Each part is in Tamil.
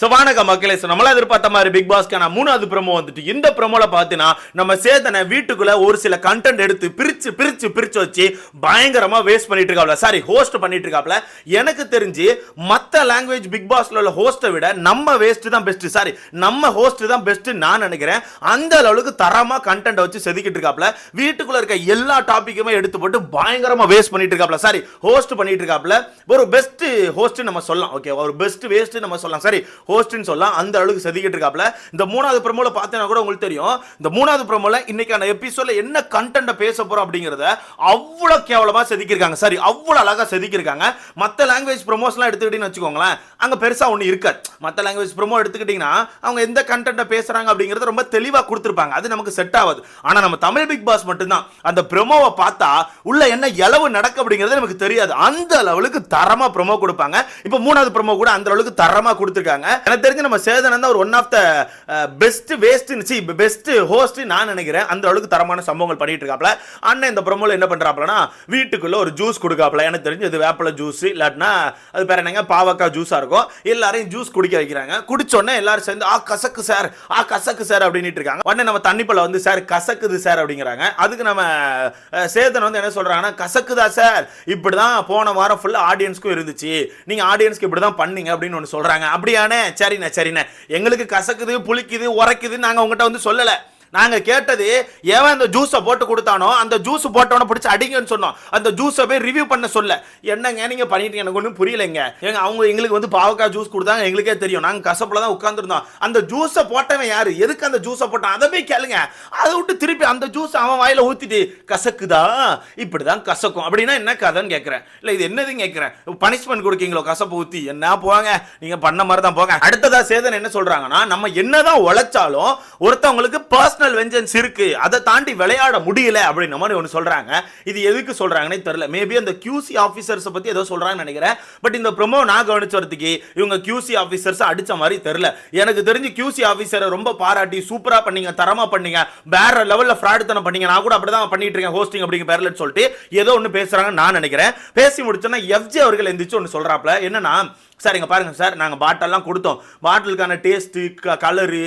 ஸோ வணக்க மக்களே ஸோ நம்மளா எதிர்பார்த்த மாதிரி பிக் பாஸ்க்கான மூணாவது ப்ரமோ வந்துட்டு இந்த ப்ரோமோல பார்த்தீங்கன்னா நம்ம சேதனை வீட்டுக்குள்ள ஒரு சில கண்டென்ட் எடுத்து பிரிச்சு பிரிச்சு பிரிச்சு வச்சு பயங்கரமா வேஸ்ட் பண்ணிட்டு இருக்காப்ல. சாரி ஹோஸ்ட் பண்ணிட்டு இருக்காப்ல. எனக்கு தெரிஞ்சு மற்ற லாங்குவேஜ் பிக் பாஸ்ல உள்ள ஹோஸ்ட்டை விட நம்ம வேஸ்ட் தான் பெஸ்ட் சாரி நம்ம ஹோஸ்ட் தான் பெஸ்ட் நான் நினைக்கிறேன். அந்த அளவுக்கு தரமா கண்டென்ட் வச்சு செதுக்கிட்டு இருக்காப்ல. வீட்டுக்குள்ள இருக்க எல்லா டாபிக்குமே எடுத்து போட்டு பயங்கரமா வேஸ்ட் பண்ணிட்டு இருக்காப்ல. சாரி ஹோஸ்ட் பண்ணிட்டு இருக்காப்ல. ஒரு பெஸ்ட் ஹோஸ்ட் நம்ம சொல்லலாம் ஓகே ஒரு பெஸ்ட் வேஸ்ட் நம்ம சொல்லலாம். சரி ஹோஸ்ட்னு சொல்லலாம். அந்த அளவுக்கு செதுக்கிட்டு இருக்காப்ல இந்த மூணாவது ப்ரோமோல பார்த்தேன்னா கூட உங்களுக்கு தெரியும். இந்த மூணாவது ப்ரோமோல இன்னைக்கான எபிசோட்ல என்ன கண்டென்ட் பேச போறோம் அப்படிங்கறத அவ்வளவு கேவலமா செதுக்கியிருக்காங்க. சரி அவ்வளவு அழகா செதுக்கியிருக்காங்க. மத்த லாங்குவேஜ் ப்ரொமோஷன்லாம் எடுத்துக்கிட்டீங்கன்னு வச்சுக்கோங்களேன் அங்க பெருசா ஒண்ணு இருக்காது. மத்த லாங்குவேஜ் ப்ரோமோ எடுத்துக்கிட்டீங்கன்னா அவங்க எந்த கண்டென்ட்டை பேசுறாங்க அப்படிங்கறது ரொம்ப தெளிவா கொடுத்துருப்பாங்க. அது நமக்கு செட் ஆகாது. ஆனா நம்ம தமிழ் பிக் பாஸ் மட்டும்தான். அந்த ப்ரோமோவை பார்த்தா உள்ள என்ன இளவு நடக்கு அப்படிங்கிறது நமக்கு தெரியாது. அந்த அளவுக்கு தரமா ப்ரோமோ கொடுப்பாங்க. இப்போ மூணாவது ப்ரோமோ கூட அந்த அளவுக்கு தரமா கொடுத்துருக்காங்க. எனக்கு தெரிஞ்சு நம்ம சேதனம் தான் ஒரு one of the best waste C best host நான் நினைக்கிறேன். அந்த அளவுக்கு தரமான சம்பவங்கள் பண்ணிட்டு இருக்காப்ல. அண்ணன் இந்த பிரமோல என்ன பண்றாப்லனா வீட்டுக்குள்ள ஒரு ஜூஸ் கொடுக்காப்ல. எனக்கு தெரிஞ்சு இது வேப்பல ஜூஸ் இல்லாட்டினா அது பேர் என்னங்க? பாவக்காய் ஜூஸா இருக்கும். எல்லாரையும் ஜூஸ் குடிக்க வைக்கிறாங்க. குடிச்சோடனே எல்லாரும் சேர்ந்து ஆ கசக்கு சார். ஆ கசக்கு சார் அப்படின்னுட்டு இருக்காங்க. உடனே நம்ம தண்ணிப்பழம் வந்து சார் கசக்குது சார் அப்படிங்கிறாங்க. அதுக்கு நம்ம சேதன் வந்து என்ன சொல்றாங்கன்னா கசக்குதா சார்? இப்படிதான் போன வாரம் ஃபுல்லா ஆடியன்ஸ்க்கும் இருந்துச்சு. நீங்க ஆடியன்ஸ்க்கு இப்படி தான் பண்ணீங்க அப்படின்னு ஒன்று சொல்றாங்க. அப்படியானே சரிண்ணே சரிண்ணே எங்களுக்கு கசக்குது புளிக்குது உரைக்குது நாங்க உங்கள்கிட்ட வந்து சொல்லலை. நாங்க கேட்டது ஏன் அந்த ஜூஸை போட்டு கொடுத்தானோ அந்த ஜூஸ் போட்டவனை பிடிச்சி அடிங்கன்னு சொன்னோம். அந்த ஜூஸை போய் ரிவ்யூ பண்ண சொல்ல. என்னங்க நீங்கள் பண்ணிட்டு எனக்கு ஒன்றும் புரியலைங்க. எங்க அவங்க எங்களுக்கு வந்து பாவக்காய் ஜூஸ் கொடுத்தாங்க எங்களுக்கே தெரியும். நாங்க கசப்பில் தான் உட்காந்துருந்தோம் அந்த ஜூஸை போட்டவன் யாரு? எதுக்கு அந்த ஜூஸை போட்டான்? அதை போய் கேளுங்க. அதை விட்டு திருப்பி அந்த ஜூஸ் அவன் வாயில ஊத்திட்டு கசக்குதா? இப்படிதான் கசக்கும். அப்படின்னா என்ன கதைன்னு கேட்குறேன் இல்லை இது என்னதுன்னு கேட்குறேன் பனிஷ்மெண்ட் கொடுக்கீங்களோ கசப்பு ஊத்தி என்ன போவாங்க நீங்க பண்ண மாதிரி தான் போங்க. அடுத்ததா சேதன் என்ன சொல்றாங்கன்னா நம்ம என்னதான் உழைச்சாலும் ஒருத்தவங்களுக்கு பர்சனல் வெஞ்சன்ஸ் இருக்கு. அதை தாண்டி விளையாட முடியல அப்படின்ற மாதிரி ஒன்று சொல்றாங்க. இது எதுக்கு சொல்றாங்கன்னே தெரியல. மேபி அந்த கியூசி ஆஃபீஸர்ஸை பத்தி ஏதோ சொல்றாங்கன்னு நினைக்கிறேன். பட் இந்த ப்ரொமோ நான் கவனிச்ச வரதுக்கு இவங்க கியூசி ஆஃபீஸர்ஸ் அடிச்ச மாதிரி தெரியல. எனக்கு தெரிஞ்சு கியூசி ஆஃபீஸரை ரொம்ப பாராட்டி சூப்பரா பண்ணீங்க தரமா பண்ணீங்க. வேற லெவல்ல ஃப்ராட் தனம் பண்ணீங்க. நான் கூட அப்படிதான் பண்ணிட்டு இருக்கேன் ஹோஸ்டிங் அப்படிங்கிற பேர்ல சொல்லிட்டு ஏதோ ஒன்று பேசுறாங்கன்னு நான் நினைக்கிறேன். பேசி முடிச்சோன்னா எஃப்ஜே அவர்கள் எந்திரிச்சு ஒன்று சொல்றாப்ல என்னன்னா சார் இங்கே பாருங்க சார் நாங்கள் பாட்டெல்லாம் கொடுத்தோம். பாட்டிலுக்கான டேஸ்ட்டு கலரு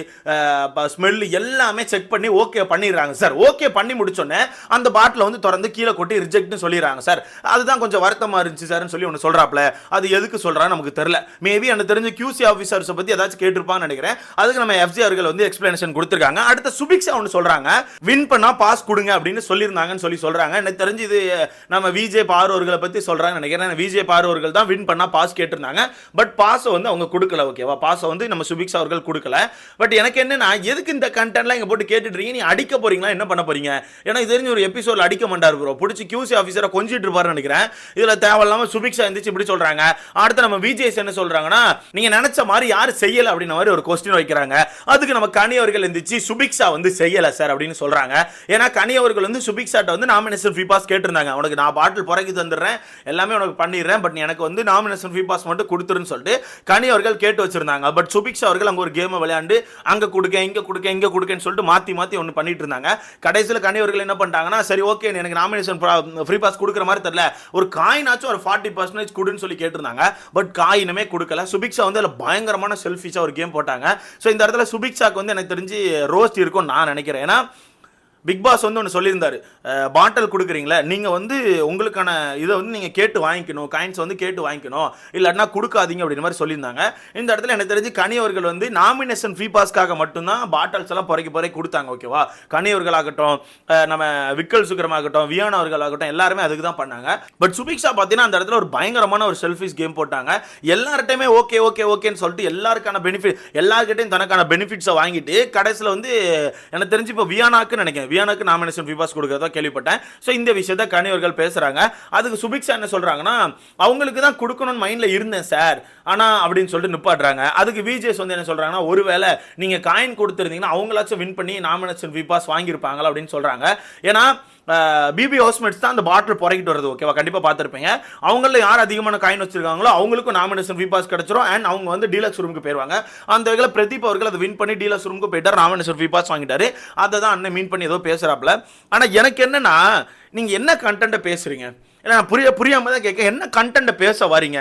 ஸ்மெல்லு எல்லாமே செக் செக் பண்ணி ஓகே பண்ணிடுறாங்க சார் ஓகே பண்ணி முடிச்சோன்னே அந்த பாட்டில் வந்து திறந்து கீழே கொட்டி ரிஜெக்ட்னு சொல்லிடுறாங்க சார் அதுதான் கொஞ்சம் வருத்தமாக இருந்துச்சு சார்னு சொல்லி ஒன்று சொல்கிறாப்ல அது எதுக்கு சொல்கிறான்னு நமக்கு தெரில மேபி எனக்கு தெரிஞ்ச கியூசி ஆஃபீஸர்ஸை பற்றி ஏதாச்சும் கேட்டிருப்பான்னு நினைக்கிறேன். அதுக்கு நம்ம எஃப்ஜி அவர்கள் வந்து எக்ஸ்பிளனேஷன் கொடுத்துருக்காங்க. அடுத்த சுபிக்ஷா ஒன்று சொல்கிறாங்க வின் பண்ணால் பாஸ் கொடுங்க அப்படின்னு சொல்லியிருந்தாங்கன்னு சொல்லி சொல்கிறாங்க எனக்கு தெரிஞ்சு இது நம்ம விஜே பார்வர்களை பற்றி சொல்கிறாங்கன்னு நினைக்கிறேன். விஜே பார்வர்கள் தான் வின் பண்ணால் பாஸ் கேட்டிருந்தாங்க. பட் பாஸை வந்து அவங்க கொடுக்கல ஓகேவா பாஸை வந்து நம்ம சுபிக்ஸ் அவர்கள் கொடுக்கல. பட் எனக்கு என்னன்னா எதுக்கு இந்த கண்டென்ட்லாம் இங்கே போட்டு கேட்டுட்டு இருக்கீங்க. நீ அடிக்க போறீங்களா? என்ன பண்ண போறீங்க? ஏன்னா இது தெரிஞ்ச ஒரு எபிசோட்ல அடிக்க மாட்டார் ப்ரோ பிடிச்சி கியூசி ஆஃபீஸரை கொஞ்சிட்டு இருப்பாருன்னு நினைக்கிறேன். இதுல தேவையில்லாம சுபிக்ஷா எந்திரிச்சு இப்படி சொல்றாங்க. அடுத்து நம்ம விஜேஎஸ் என்ன சொல்றாங்கன்னா நீங்க நினைச்ச மாதிரி யார் செய்யல அப்படின்ற மாதிரி ஒரு கொஸ்டின் வைக்கிறாங்க. அதுக்கு நம்ம கனியவர்கள் எந்திரிச்சு சுபிக்ஷா வந்து செய்யல சார் அப்படின்னு சொல்றாங்க. ஏன்னா கனியவர்கள் வந்து சுபிக்ஷாட்ட வந்து நாமினேஷன் ஃபீ பாஸ் கேட்டிருந்தாங்க. உனக்கு நான் பாட்டில் புறக்கி தந்துடுறேன். எல்லாமே உனக்கு பண்ணிடுறேன். பட் எனக்கு வந்து நாமினேஷன் ஃபீ பாஸ் மட்டும் கொடுத்துருன்னு சொல்லிட்டு கனியவர்கள் கேட்டு வச்சிருந்தாங்க. பட் சுபிக்ஷா அவர்கள் அங்கே ஒரு கேமை விளையாண்டு அங்கே கொடுக்க இங்கே கொடுக்க இங்கே கொடுக்கன்னு சொல்லிட்டு மாற்றி மாற்றி ஒன்று பண்ணிட்டு இருந்தாங்க. கடைசியில் கனிவர்கள் என்ன பண்ணிட்டாங்கன்னா சரி ஓகே எனக்கு நாமினேஷன் ஃப்ரீ பாஸ் கொடுக்குற மாதிரி தெரியல. ஒரு காயினாச்சும் ஒரு ஃபார்ட்டி பர்சன்டேஜ் கொடுன்னு சொல்லி கேட்டிருந்தாங்க. பட் காயினுமே கொடுக்கல. சுபிக்ஷா வந்து அதில் பயங்கரமான செல்ஃபிஷாக ஒரு கேம் போட்டாங்க. ஸோ இந்த இடத்துல சுபிக்ஷாக்கு வந்து எனக்கு தெரிஞ்சு ரோஸ்ட் இருக்கும்னு நான் நினைக்கிறேன். ஏன்னா பிக் பாஸ் வந்து ஒன்று சொல்லியிருந்தாரு. பாட்டில் கொடுக்குறீங்களே நீங்கள் வந்து உங்களுக்கான இதை வந்து நீங்கள் கேட்டு வாங்கிக்கணும் காயின்ஸ் வந்து கேட்டு வாங்கிக்கணும் இல்லாட்டினா கொடுக்காதீங்க அப்படின்ற மாதிரி சொல்லியிருந்தாங்க. இந்த இடத்துல எனக்கு தெரிஞ்சு கனியவர்கள் வந்து நாமினேஷன் ஃப்ரீ பாஸ்க்காக மட்டும்தான் பாட்டில்ஸ் எல்லாம் புறக்கி புறக்கி கொடுத்தாங்க ஓகேவா கனி அவர்களாகட்டும் நம்ம விக்கல் சுக்கரமாகட்டும் வியானா அவர்களாகட்டும் எல்லாருமே அதுக்கு தான் பண்ணாங்க. பட் சுபிக்ஷா பார்த்தீங்கன்னா அந்த இடத்துல ஒரு பயங்கரமான ஒரு செல்ஃபிஸ் கேம் போட்டாங்க. எல்லார்ட்டையுமே ஓகே ஓகே ஓகேன்னு சொல்லிட்டு எல்லாருக்கான பெனிஃபிட் எல்லாருக்கிட்டையும் தனக்கான பெனிஃபிட்ஸை வாங்கிட்டு கடைசியில் வந்து எனக்கு தெரிஞ்சு இப்போ வியானாக்குன்னு நினைக்கிறேன். வியானாக்கு நாமினேஷன் பிபாஸ் கொடுக்கறதா கேள்விப்பட்டேன். ஸோ இந்த விஷயத்த கனிவர்கள் பேசுறாங்க. அதுக்கு சுபிக்ஷா என்ன சொல்றாங்கன்னா அவங்களுக்கு தான் கொடுக்கணும்னு மைண்டில் இருந்தேன் சார் ஆனா அப்படின்னு சொல்லிட்டு நிப்பாட்டுறாங்க. அதுக்கு விஜேஸ் வந்து என்ன சொல்றாங்கன்னா ஒருவேளை நீங்கள் காயின் கொடுத்துருந்தீங்கன்னா அவங்களாச்சும் வின் பண்ணி நாமினேஷன் பிபாஸ் வாங்கியிருப்பாங்களா? அப்படின்னு சொல்றாங்க. ஏன்னா பிபி ஹவுஸ்மேட்ஸ் தான் அந்த பாட்டில் புறக்கிட்டு வருது ஓகேவா கண்டிப்பாக பார்த்துருப்பீங்க. அவங்கள யார் அதிகமான காயின் வச்சிருக்காங்களோ அவங்களுக்கும் நாமினேஷன் விபாஸ் பாஸ் கிடைச்சிரும். அண்ட் அவங்க வந்து டீலக்ஸ் ரூமுக்கு போயிருவாங்க. அந்த வகையில் பிரதீப் அவர்கள் அதை வின் பண்ணி டீலக்ஸ் ரூமுக்கு போயிட்டார். நாமினேஷன் விபாஸ் வாங்கிட்டார். வாங்கிட்டாரு அதை தான் அண்ணன் மீன் பண்ணி ஏதோ பேசுறாப்ல ஆனால் எனக்கு என்னன்னா நீங்கள் என்ன கண்டென்ட்டை பேசுறீங்க? ஏன்னா புரிய புரியாம தான் கேட்க என்ன கண்டென்ட்டை பேச வரீங்க?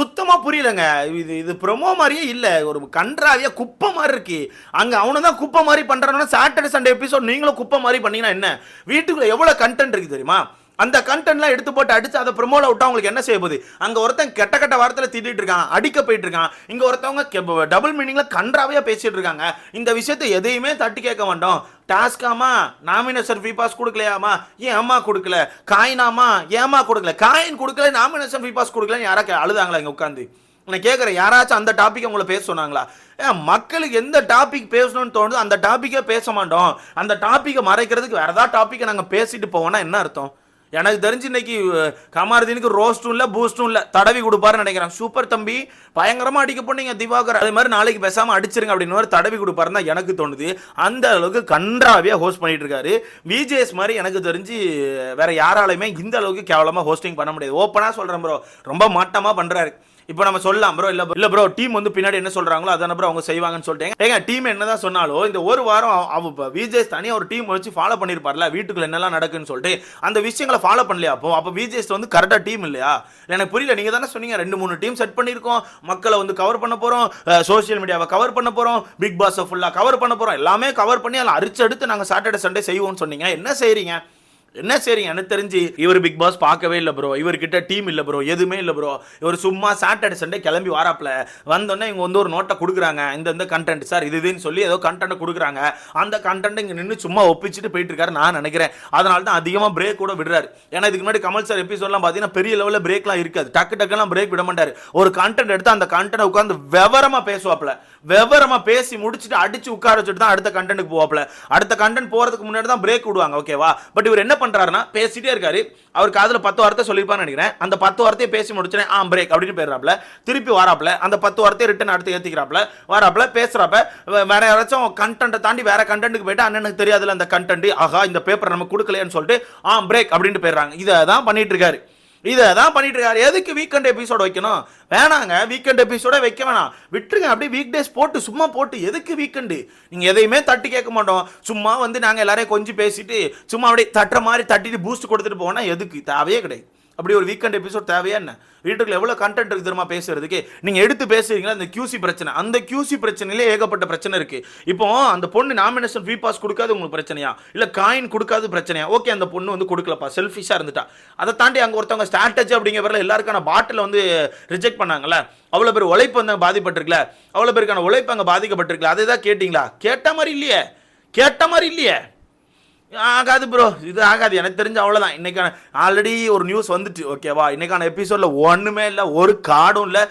சுத்தமாக புரியலைங்க புரியலங்க. இது இது ப்ரொமோ மாதிரியே இல்லை. ஒரு கன்றாவியாக குப்பை மாதிரி இருக்கு. அங்க அவனை தான் குப்பை மாதிரி பண்றானா சாட்டர்டே சண்டே எபிசோட் நீங்களும் குப்பை மாதிரி பண்ணீங்கன்னா என்ன? வீட்டுக்குள்ளே எவ்வளோ கண்டென்ட் இருக்குது தெரியுமா? அந்த கண்டென்ட்லாம் எடுத்து போட்டு அடிச்சு அதை ப்ரொமோல விட்டா உங்களுக்கு என்ன செய்ய போகுது? அங்கே ஒருத்தன் கெட்ட கெட்ட வாரத்தில் திட்டிட்டு இருக்கான் அடிக்க போயிட்டு இருக்கான். இங்கே ஒருத்தவங்க டபுள் மீனிங்ல கன்றாவே பேசிட்டு இருக்காங்க. இந்த விஷயத்தை எதையுமே தட்டி கேட்க மாட்டோம். டாஸ்காமா நாமினேஷன் ஃபீ பாஸ் கொடுக்கலையாமா? ஏன் அம்மா கொடுக்கல? காயினாமா ஏமா கொடுக்கல? காயின் கொடுக்கல நாமினேஷன் ஃபீ பாஸ் கொடுக்கலன்னு யாரா அழுதாங்களா இங்கே உட்காந்து நான் கேட்குறேன் யாராச்சும் அந்த டாபிக் உங்களை பேச சொன்னாங்களா? ஏன் மக்களுக்கு எந்த டாபிக் பேசணும்னு தோணுதோ அந்த டாப்பிக்கே பேச மாட்டோம். அந்த டாப்பிக்கை மறைக்கிறதுக்கு வேறு ஏதாவது டாப்பிக்கை நாங்கள் பேசிட்டு போவோம்னா என்ன அர்த்தம்? எனக்கு தெரிஞ்சு இன்னைக்கு கமாரதீனுக்கு ரோஸ்ட்டும் இல்லை பூஸ்டும் இல்லை தடவி கொடுப்பாருன்னு நினைக்கிறேன். சூப்பர் தம்பி பயங்கரமாக அடிக்க போனீங்க திவாகர். அதே மாதிரி நாளைக்கு பேசாமல் அடிச்சிருங்க அப்படின்னு ஒரு தடவி கொடுப்பாருன்னு தான் எனக்கு தோணுது. அந்த அளவுக்கு கன்றாவியாக ஹோஸ்ட் பண்ணிட்டு இருக்காரு. விஜேஎஸ் மாதிரி எனக்கு தெரிஞ்சு வேற யாராலையுமே இந்த அளவுக்கு கேவலமாக ஹோஸ்டிங் பண்ண முடியாது. ஓப்பனாக சொல்கிறேன் ப்ரோ ரொம்ப மாட்டமாக பண்ணுறாரு இப்போ நம்ம சொல்லலாம் ப்ரோ இல்லை இல்லை ப்ரோ டீம் வந்து பின்னாடி என்ன சொல்கிறாங்களோ அதான ப்ரோ அவங்க செய்வாங்கன்னு சொல்லிட்டேங்க ஏங்க டீம் என்னதான் சொன்னாலும் இந்த ஒரு வாரம் அவ- இப்போ விஜேஸ் தனியாக ஒரு டீம் வச்சு ஃபாலோ பண்ணியிருப்பார்ல வீட்டுக்குள்ள என்னெல்லாம் நடக்குன்னு சொல்லிட்டு அந்த விஷயங்களை ஃபாலோ பண்ணலையா அப்போ? அப்போ விஜேஸ் வந்து கரெக்டாக டீம் இல்லையா? எனக்கு புரியல. நீங்கள் தானே சொன்னீங்க ரெண்டு மூணு டீம் செட் பண்ணியிருக்கோம். மக்களை வந்து கவர் பண்ண போகிறோம் சோஷியல் மீடியாவை கவர் பண்ண போகிறோம் பிக் பாஸை ஃபுல்லாக கவர் பண்ண போகிறோம் எல்லாமே கவர் பண்ணி அதில் அரிச்சு எடுத்து நாங்கள் சாட்டர்டே சண்டே செய்வோம்னு சொன்னீங்க. என்ன செய்கிறீங்க என்ன சரிங்க எனக்கு தெரிஞ்சு இவர் பிக் பாஸ் பார்க்கவே இல்லை ப்ரோ இவர்கிட்ட டீம் இல்லை ப்ரோ எதுவுமே இல்லை ப்ரோ இவர் சும்மா சாட்டர்டே சண்டே கிளம்பி வாராப்பில் வந்தோடனே இவங்க வந்து ஒரு நோட்டை கொடுக்குறாங்க. இந்த இந்த கண்டென்ட் சார் இது இதுன்னு சொல்லி ஏதோ கண்டென்ட் கொடுக்குறாங்க. அந்த கண்டென்ட் இங்கே நின்று சும்மா ஒப்பிச்சுட்டு போயிட்டு இருக்காரு நான் நினைக்கிறேன். அதனால தான் அதிகமாக பிரேக் கூட விடுறாரு. ஏன்னா இதுக்கு முன்னாடி கமல் சார் எபிசோட்லாம் பார்த்தீங்கன்னா பெரிய லெவலில் பிரேக்லாம் இருக்காது. டக்கு டக்குலாம் பிரேக் விட மாட்டார். ஒரு கண்டென்ட் எடுத்து அந்த கண்டென்ட் உட்காந்து விவரமாக பேசுவாப்பில் விவரமாக பேசி முடிச்சுட்டு அடிச்சு உட்கார வச்சுட்டு தான் அடுத்த கண்டென்ட்டுக்கு போவாப்ல. அடுத்த கண்டென்ட் போறதுக்கு முன்னாடி தான் பிரேக் விடுவாங்க. ஓகேவா பட் இவர் என்ன பண்ணுறாருன்னா பேசிட்டே இருக்காரு. அவர் காதுல பத்து வார்த்தை சொல்லியிருப்பான்னு நினைக்கிறேன். அந்த பத்து வார்த்தையை பேசி முடிச்சுனே ஆ பிரேக் அப்படின்னு போயிடுறாப்ல திருப்பி வராப்ல அந்த பத்து வார்த்தையை ரிட்டன் அடுத்து ஏத்திக்கிறாப்ல வராப்ல பேசுறப்ப வேற யாராச்சும் கண்டென்ட்டை தாண்டி வேற கண்டென்ட்டுக்கு போயிட்டு அண்ணனுக்கு தெரியாதுல அந்த கண்டென்ட் ஆஹா இந்த பேப்பர் நம்ம கொடுக்கலையேன்னு சொல்லிட்டு ஆ பிரேக் அப்படின்ட்டு போயிடுறாங்க. இதை தான் பண்ணிட்டு இருக்காரு. இதை தான் பண்ணிட்டு இருக்காரு எதுக்கு வீக்கெண்ட் எபிசோட் வைக்கணும்? வேணாங்க வீக்கெண்ட் எபிசோட வைக்க வேணாம். விட்டுருங்க அப்படியே வீக் டேஸ் போட்டு சும்மா போட்டு எதுக்கு வீக்கெண்டு நீங்கள் எதையுமே தட்டி கேட்க மாட்டோம். சும்மா வந்து நாங்கள் எல்லாரையும் கொஞ்சம் பேசிட்டு சும்மா அப்படியே தட்டுற மாதிரி தட்டிட்டு பூஸ்ட் கொடுத்துட்டு போனால் எதுக்கு? தேவையே கிடையாது. அப்படி ஒரு வீக்கெண்ட் எபிசோட் தேவையா என்ன? வீட்டுக்குள்ள எவ்வளோ கண்டென்ட் இருக்கு தெரியுமா பேசுறதுக்கு? நீங்கள் எடுத்து பேசுறீங்களா அந்த கியூசி பிரச்சனை. அந்த கியூசி பிரச்சனையிலே ஏகப்பட்ட பிரச்சனை இருக்கு. இப்போ அந்த பொண்ணு நாமினேஷன் ஃபீ பாஸ் கொடுக்காது உங்களுக்கு பிரச்சனையா? இல்லை காயின் கொடுக்காது பிரச்சனையா? ஓகே அந்த பொண்ணு வந்து கொடுக்கலப்பா. செல்ஃபிஷாக இருந்துட்டா. அதை தாண்டி அங்கே ஒருத்தவங்க ஸ்ட்ராட்டஜி அப்படிங்கிற பேரில் எல்லாருக்கான பாட்டில் வந்து ரிஜெக்ட் பண்ணாங்கல்ல? அவ்வளோ பேர் உழைப்பு வந்து பாதிப்பட்டிருக்கல அவ்வளோ பேருக்கான உழைப்பு அங்கே பாதிக்கப்பட்டிருக்கல அதை தான் கேட்டிங்களா? கேட்ட மாதிரி இல்லையே. கேட்ட மாதிரி இல்லையே. ஆகாது ப்ரோ இது ஆகாது. எனக்கு தெரிஞ்ச அவ்வளோதான் இன்றைக்கான ஆல்ரெடி ஒரு நியூஸ் வந்துட்டு. ஓகேவா இன்னைக்கான எபிசோடில் ஒன்றுமே இல்லை. ஒரு கார்டும் இல்லை.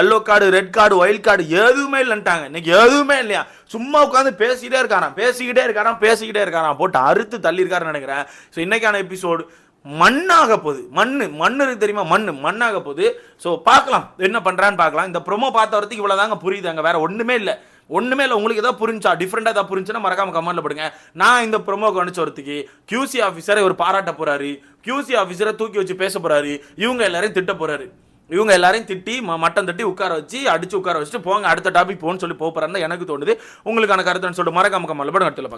Yellow card red card white card எதுவுமே இல்லைன்ட்டாங்க. இன்றைக்கி எதுவுமே இல்லையா? சும்மா உட்காந்து பேசிக்கிட்டே இருக்காராம். பேசிக்கிட்டே இருக்காராம். பேசிக்கிட்டே இருக்காராம். போட்டு அறுத்து தள்ளியிருக்காருன்னு நினைக்கிறேன். ஸோ இன்றைக்கான எபிசோடு மண்ணாக போகுது. மண்ணு. மண்ணு இருக்கு தெரியுமா? மண்ணு. மண்ணாக போகுது. ஸோ பார்க்கலாம். என்ன பண்ணுறான்னு பார்க்கலாம். இந்த ப்ரொமோ பார்த்த வரத்துக்கு இவ்வளோதாங்க புரியுது. அங்கே வேறு ஒன்றுமே இல்லை. ஒன்றுமே இல்லை உங்களுக்கு எதாவது புரிஞ்சா டிஃப்ரெண்டாக ஏதாவது புரிஞ்சுன்னா மறக்காம கமெண்ட்ல போடுங்க. நான் இந்த ப்ரோமோ கவனிச்ச ஒருத்திக்கு கியூசி ஆஃபீஸரை ஒரு பாராட்ட போறாரு. கியூசி ஆஃபீஸரை தூக்கி வச்சு பேச போறாரு. இவங்க எல்லாரையும் திட்ட போறாரு. இவங்க எல்லாரையும் திட்டி மட்டம் தட்டி உட்கார வச்சு அடிச்சு உட்கார வச்சுட்டு போங்க அடுத்த டாபிக் போன்னு சொல்லி போக போறாருன்னு எனக்கு தோணுது. உங்களுக்கான கருத்துன்னு சொல்லிட்டு மறக்காம கமெண்ட்ல படம் அடுத்த